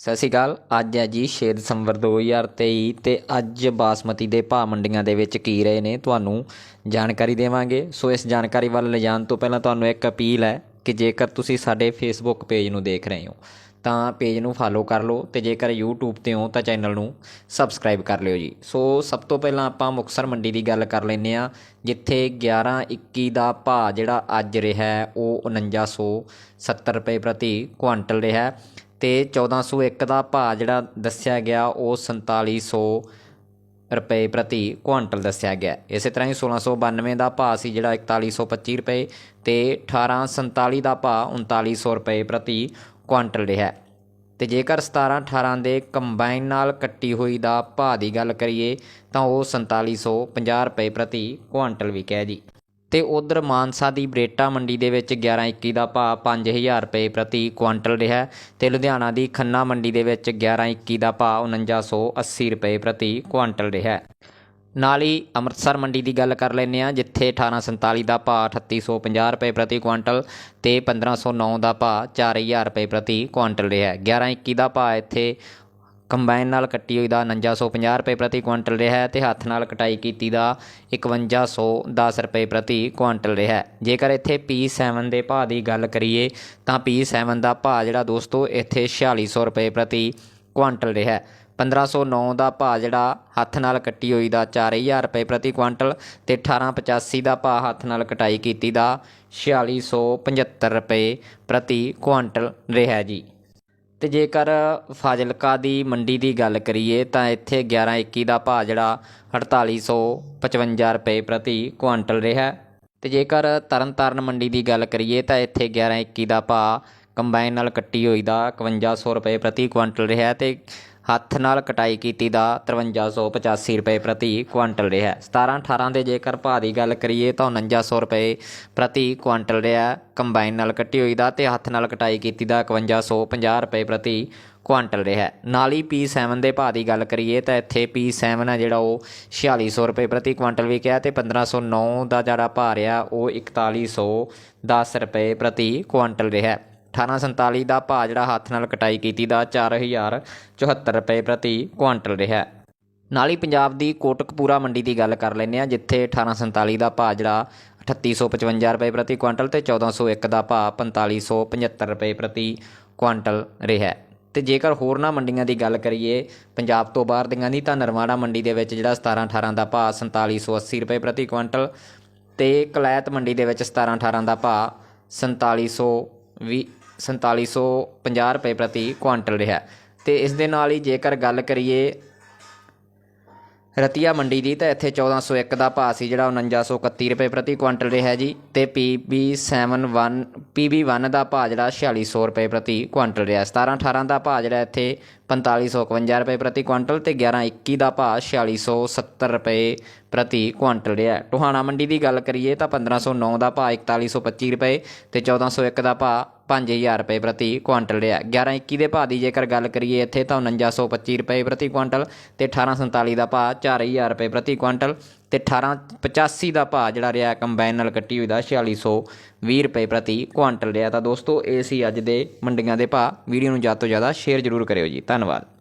ਸਤਿ ਸ਼੍ਰੀ ਅਕਾਲ। ਅੱਜ ਹੈ ਜੀ 6 ਦਸੰਬਰ 2023 ਤੇ ਅੱਜ ਬਾਸਮਤੀ ਦੇ ਭਾਅ ਮੰਡੀਆਂ ਦੇ ਵਿੱਚ ਕੀ ਰਹੇ ਨੇ ਤੁਹਾਨੂੰ ਜਾਣਕਾਰੀ ਦੇਵਾਂਗੇ। ਸੋ ਇਸ ਜਾਣਕਾਰੀ ਵੱਲ ਲਿਜਾਣ ਤੋਂ ਪਹਿਲਾਂ ਤੁਹਾਨੂੰ ਇੱਕ ਅਪੀਲ ਹੈ ਕਿ ਜੇਕਰ ਤੁਸੀਂ ਸਾਡੇ ਫੇਸਬੁੱਕ ਪੇਜ ਨੂੰ ਦੇਖ ਰਹੇ ਹੋ ਤਾਂ ਪੇਜ ਨੂੰ ਫਾਲੋ ਕਰ ਲਓ ਤੇ ਜੇਕਰ YouTube ਤੇ ਹੋ ਤਾਂ ਚੈਨਲ ਨੂੰ ਸਬਸਕ੍ਰਾਈਬ ਕਰ ਲਿਓ ਜੀ। ਸੋ ਸਭ ਤੋਂ ਪਹਿਲਾਂ ਆਪਾਂ ਮੁਕਸਰ ਮੰਡੀ ਦੀ ਗੱਲ ਕਰ ਲੈਂਦੇ ਆ ਜਿੱਥੇ 11 21 ਦਾ ਭਾਅ ਜਿਹੜਾ ਅੱਜ ਰਿਹਾ ਹੈ, ਉਹ 4970 ਰੁਪਏ ਪ੍ਰਤੀ ਕੁਆਂਟਲ ਰਿਹਾ ਅਤੇ ਚੌਦਾਂ ਸੌ ਇੱਕ ਦਾ ਭਾਅ ਜਿਹੜਾ ਦੱਸਿਆ ਗਿਆ, ਉਹ 4700 ਰੁਪਏ ਪ੍ਰਤੀ ਕੁਆਂਟਲ ਦੱਸਿਆ ਗਿਆ। ਇਸੇ ਤਰ੍ਹਾਂ ਹੀ 1692 ਦਾ ਭਾਅ ਸੀ ਜਿਹੜਾ 4125 ਰੁਪਏ ਅਤੇ ਅਠਾਰਾਂ ਸੰਤਾਲੀ ਦਾ ਭਾਅ 3900 ਰੁਪਏ ਪ੍ਰਤੀ ਕੁਆਂਟਲ ਰਿਹਾ ਅਤੇ ਜੇਕਰ 17 18 ਦੇ ਕੰਬਾਈਨ ਨਾਲ ਕੱਟੀ ਹੋਈ ਦਾ ਭਾਅ ਦੀ ਗੱਲ ਕਰੀਏ, ਤਾਂ ਉਹ 4750 ਰੁਪਏ ਪ੍ਰਤੀ ਕੁਆਂਟਲ ਵਿਕਿਆ ਜੀ ਅਤੇ ਉੱਧਰ ਮਾਨਸਾ ਦੀ ਬਰੇਟਾ ਮੰਡੀ ਦੇ ਵਿੱਚ 11 21 ਦਾ ਭਾਅ ਪੰਜ ਹਜ਼ਾਰ ਰੁਪਏ ਪ੍ਰਤੀ ਕੁਆਂਟਲ ਰਿਹਾ ਅਤੇ ਲੁਧਿਆਣਾ ਦੀ ਖੰਨਾ ਮੰਡੀ ਦੇ ਵਿੱਚ 11 21 ਦਾ ਭਾਅ 4980 ਰੁਪਏ ਪ੍ਰਤੀ ਕੁਆਂਟਲ ਰਿਹਾ। ਨਾਲ ਹੀ ਅੰਮ੍ਰਿਤਸਰ ਮੰਡੀ ਦੀ ਗੱਲ ਕਰ ਲੈਂਦੇ ਆ ਜਿੱਥੇ 1847 ਦਾ ਭਾਅ 3850 ਰੁਪਏ ਪ੍ਰਤੀ ਕੁਆਂਟਲ ਤੇ 1509 ਦਾ ਭਾਅ 4000 ਰੁਪਏ ਪ੍ਰਤੀ ਕੁਆਂਟਲ ਰਿਹਾ। 11 21 ਦਾ ਭਾਅ ਇੱਥੇ ਕੰਬਾਈਨ ਨਾਲ ਕੱਟੀ ਹੋਈ ਦਾ 4950 ਰੁਪਏ ਪ੍ਰਤੀ ਕੁਆਂਟਲ ਰਿਹਾ ਹੈ ਤੇ ਹੱਥ ਨਾਲ ਕਟਾਈ ਕੀਤੀ ਦਾ 5110 ਰੁਪਏ ਪ੍ਰਤੀ ਕੁਆਂਟਲ ਰਿਹਾ ਹੈ। ਜੇਕਰ ਇੱਥੇ P7 ਦੇ ਭਾਅ ਦੀ ਗੱਲ ਕਰੀਏ, ਤਾਂ P7 ਦਾ ਭਾਅ ਜਿਹੜਾ ਦੋਸਤੋ, ਇੱਥੇ 4600 ਰੁਪਏ ਪ੍ਰਤੀ ਕੁਆਂਟਲ ਰਿਹਾ ਹੈ। 1509 ਦਾ ਭਾਅ ਜਿਹੜਾ ਹੱਥ ਨਾਲ ਕੱਟੀ ਹੋਈ ਦਾ 4000 ਰੁਪਏ ਪ੍ਰਤੀ ਕੁਆਂਟਲ ਤੇ 1885 ਦਾ ਭਾਅ ਹੱਥ ਨਾਲ ਕਟਾਈ ਕੀਤੀ ਦਾ 4675 ਰੁਪਏ ਪ੍ਰਤੀ ਕੁਆਂਟਲ ਰਿਹਾ ਜੀ ਤੇ ਜੇਕਰ ਫਾਜ਼ਿਲਕਾ ਦੀ ਮੰਡੀ ਦੀ ਗੱਲ ਕਰੀਏ ਤਾਂ ਇੱਥੇ 11 21 ਦਾ ਭਾਅ ਜਿਹੜਾ 4855 ਰੁਪਏ ਪ੍ਰਤੀ ਕੁਆਂਟਲ ਰਿਹਾ ਤੇ ਜੇਕਰ ਤਰਨਤਾਰਨ ਮੰਡੀ ਦੀ ਗੱਲ ਕਰੀਏ ਤਾਂ ਇੱਥੇ 11 21 ਦਾ ਭਾਅ ਕੰਬਾਈਨ ਨਾਲ ਕੱਟੀ ਹੋਈ ਦਾ 5100 ਰੁਪਏ ਪ੍ਰਤੀ ਕੁਆਂਟਲ ਰਿਹਾ ਤੇ ਹੱਥ ਨਾਲ ਕਟਾਈ ਕੀਤੀ ਦਾ 5385 ਰੁਪਏ ਪ੍ਰਤੀ ਕੁਆਂਟਲ ਰਿਹਾ 17 18 ਦੇ ਜੇਕਰ ਭਾਅ ਦੀ ਗੱਲ ਕਰੀਏ ਤਾਂ 4900 ਰੁਪਏ ਪ੍ਰਤੀ ਕੁਆਂਟਲ ਰਿਹਾ ਕੰਬਾਈਨ ਨਾਲ ਕੱਟੀ ਹੋਈ ਦਾ ਤੇ ਹੱਥ ਨਾਲ ਕਟਾਈ ਕੀਤੀ ਦਾ 5150 ਰੁਪਏ ਪ੍ਰਤੀ ਕੁਆਂਟਲ ਰਿਹਾ ਨਾਲ ਹੀ P7 ਦੇ ਭਾਅ ਦੀ ਗੱਲ ਕਰੀਏ ਤਾਂ ਇੱਥੇ P7 ਹੈ ਜਿਹੜਾ ਉਹ 4600 ਰੁਪਏ ਪ੍ਰਤੀ ਕੁਆਂਟਲ ਵਿਕਿਆ ਤੇ 1509 ਦਾ ਜਿਹੜਾ ਭਾਅ ਰਿਹਾ ਉਹ 4110 ਰੁਪਏ ਪ੍ਰਤੀ ਕੁਆਂਟਲ ਰਿਹਾ 1847 ਦਾ ਭਾਅ ਜਿਹੜਾ ਹੱਥ ਨਾਲ ਕਟਾਈ ਕੀਤੀ ਦਾ 4074 ਰੁਪਏ ਪ੍ਰਤੀ ਕੁਆਂਟਲ ਰਿਹਾ। ਨਾਲ ਹੀ ਪੰਜਾਬ ਦੀ ਕੋਟਕਪੂਰਾ ਮੰਡੀ ਦੀ ਗੱਲ ਕਰ ਲੈਂਦੇ ਆ ਜਿੱਥੇ 1847 ਦਾ ਭਾਅ ਜਿਹੜਾ 3855 ਰੁਪਏ ਪ੍ਰਤੀ ਕੁਆਂਟਲ ਤੇ 1401 ਦਾ ਭਾਅ 4575 ਰੁਪਏ ਪ੍ਰਤੀ ਕੁਆਂਟਲ ਰਿਹਾ। ਤੇ ਜੇਕਰ ਹੋਰਨਾਂ ਮੰਡੀਆਂ ਦੀ ਗੱਲ ਕਰੀਏ, ਪੰਜਾਬ ਤੋਂ ਬਾਹਰ ਦੀਆਂ ਦੀ ਤਾਂ ਨਰਮਾੜਾ ਮੰਡੀ ਦੇ ਵਿੱਚ ਜਿਹੜਾ 17 18 ਦਾ ਭਾਅ 4780 ਰੁਪਏ ਪ੍ਰਤੀ ਕੁਆਂਟਲ ਤੇ ਕਲੈਤ ਮੰਡੀ ਦੇ ਵਿੱਚ 17 18 ਦਾ ਭਾਅ 4720 4750 ਰੁਪਏ ਪ੍ਰਤੀ ਕੁਆਂਟਲ ਰਿਹਾ ਅਤੇ ਇਸ ਦੇ ਨਾਲ ਹੀ ਜੇਕਰ ਗੱਲ ਕਰੀਏ ਰਤੀਆ ਮੰਡੀ ਦੀ, ਤਾਂ ਇੱਥੇ 1401 ਦਾ ਭਾਅ ਸੀ ਜਿਹੜਾ 4931 ਰੁਪਏ ਪ੍ਰਤੀ ਕੁਆਂਟਲ ਰਿਹਾ ਜੀ। ਤੇ PB71 PB1 ਦਾ ਭਾਅ ਜਿਹੜਾ 4600 ਰੁਪਏ ਪ੍ਰਤੀ ਕੁਆਂਟਲ ਰਿਹਾ। 17 18 ਦਾ ਭਾਅ ਜਿਹੜਾ ਇੱਥੇ 4551 ਰੁਪਏ ਪ੍ਰਤੀ ਕੁਆਂਟਲ ਤੇ 11 21 ਦਾ ਭਾਅ 4670 ਰੁਪਏ ਪ੍ਰਤੀ ਕੁਆਂਟਲ ਰਿਹਾ ਟੋਹਾਣਾ ਮੰਡੀ ਦੀ ਗੱਲ ਕਰੀਏ, ਤਾਂ 1509 ਦਾ ਭਾਅ 4125 ਰੁਪਏ ਤੇ 1401 ਦਾ ਭਾਅ 5000 ਰੁਪਏ ਪ੍ਰਤੀ ਕੁਆਂਟਲ ਰਿਹਾ 11 21 ਦੇ ਭਾਅ ਦੀ ਜੇਕਰ ਗੱਲ ਕਰੀਏ ਇੱਥੇ ਤਾਂ 4925 ਰੁਪਏ ਪ੍ਰਤੀ ਕੁਆਂਟਲ ਤੇ 1847 ਦਾ ਭਾਅ 4000 ਰੁਪਏ ਪ੍ਰਤੀ ਕੁਆਂਟਲ ਤੇ 1885 ਦਾ ਭਾਅ ਜਿਹੜਾ ਰਿਹਾ ਕੰਬਾਈਨ ਨਾਲ ਕੱਟੀ ਹੋਈ ਦਾ 4620 ਰੁਪਏ ਪ੍ਰਤੀ ਕੁਆਂਟਲ ਰਿਹਾ। ਤਾਂ ਦੋਸਤੋ, ਇਹ ਸੀ ਅੱਜ ਦੇ ਮੰਡੀਆਂ ਦੇ ਭਾਅ। ਵੀਡੀਓ ਨੂੰ ਜ਼ਿਆਦਾ ਤੋਂ ਜ਼ਿਆਦਾ ਸ਼ੇਅਰ ਜ਼ਰੂਰ ਕਰਿਓ ਜੀ। ਧੰਨਵਾਦ।